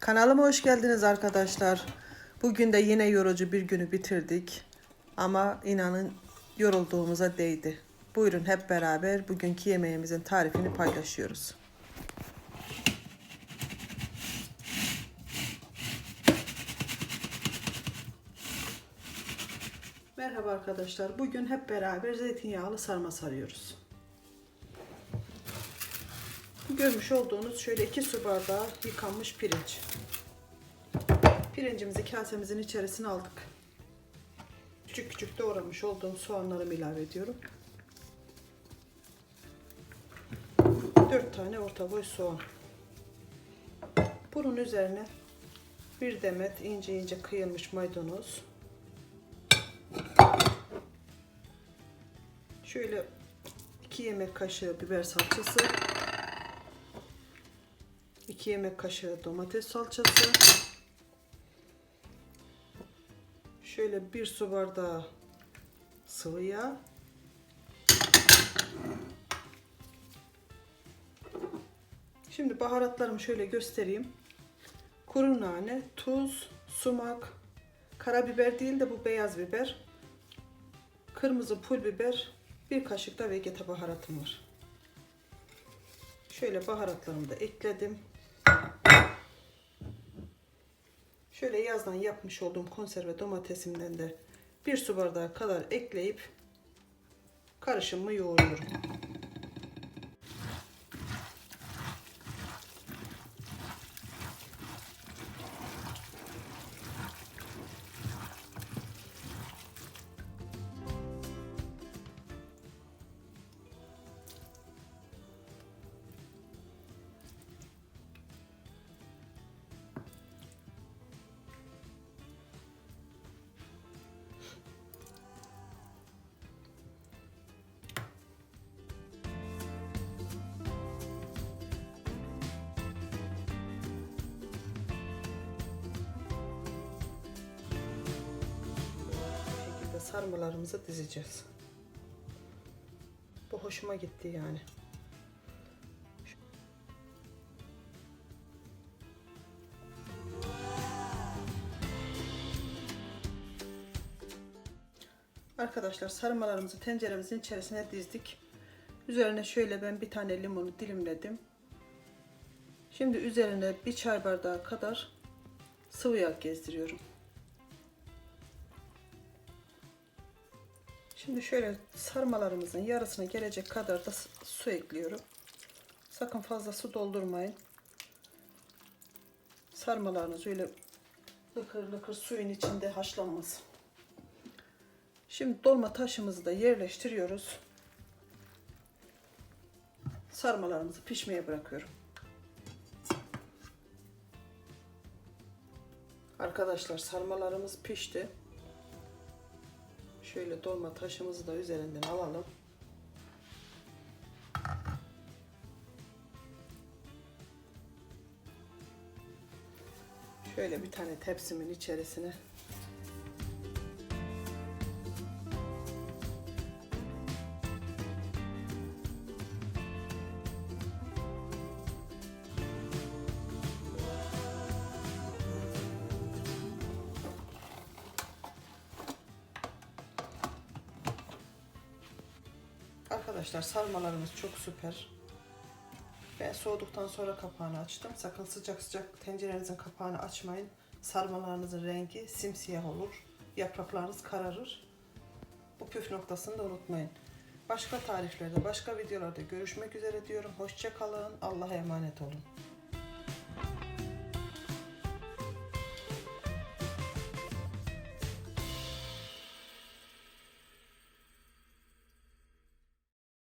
Kanalıma hoş geldiniz arkadaşlar. Bugün de yine yorucu bir günü bitirdik. Ama inanın yorulduğumuza değdi. Buyurun hep beraber bugünkü yemeğimizin tarifini paylaşıyoruz. Merhaba arkadaşlar. Bugün hep beraber zeytinyağlı sarma sarıyoruz. Görmüş olduğunuz şöyle 2 su bardağı yıkanmış pirinç. Pirincimizi kasemizin içerisine aldık. Küçük küçük doğramış olduğum soğanlarımı ilave ediyorum. 4 tane orta boy soğan. Bunun üzerine bir demet ince ince kıyılmış maydanoz. Şöyle 2 yemek kaşığı biber salçası. 2 yemek kaşığı domates salçası. Şöyle bir su bardağı sıvı yağ. Şimdi baharatlarımı şöyle göstereyim. Kuru nane, tuz, sumak, karabiber değil de bu beyaz biber, kırmızı pul biber, bir kaşık da vegeta baharatım var. Şöyle baharatlarımı da ekledim. Şöyle yazdan yapmış olduğum konserve domatesimden de bir su bardağı kadar ekleyip karışımı yoğuruyorum. Sarmalarımızı dizeceğiz. Bu hoşuma gitti yani. Arkadaşlar sarmalarımızı tenceremizin içerisine dizdik. Üzerine şöyle ben bir tane limonu dilimledim. Şimdi üzerine bir çay bardağı kadar sıvı yağ gezdiriyorum. Şimdi şöyle sarmalarımızın yarısına gelecek kadar da su ekliyorum. Sakın fazla su doldurmayın. Sarmalarınız öyle lıkır lıkır suyun içinde haşlanmasın. Şimdi dolma taşımızı da yerleştiriyoruz. Sarmalarımızı pişmeye bırakıyorum. Arkadaşlar sarmalarımız pişti. Şöyle dolma taşımızı da üzerinden alalım. Şöyle bir tane tepsimin içerisine Arkadaşlar sarmalarımız çok süper. Ben soğuduktan sonra kapağını açtım. Sakın sıcak sıcak tencerenizin kapağını açmayın. Sarmalarınızın rengi simsiyah olur. Yapraklarınız kararır. Bu püf noktasını da unutmayın. Başka tariflerde, başka videolarda görüşmek üzere diyorum. Hoşça kalın. Allah'a emanet olun.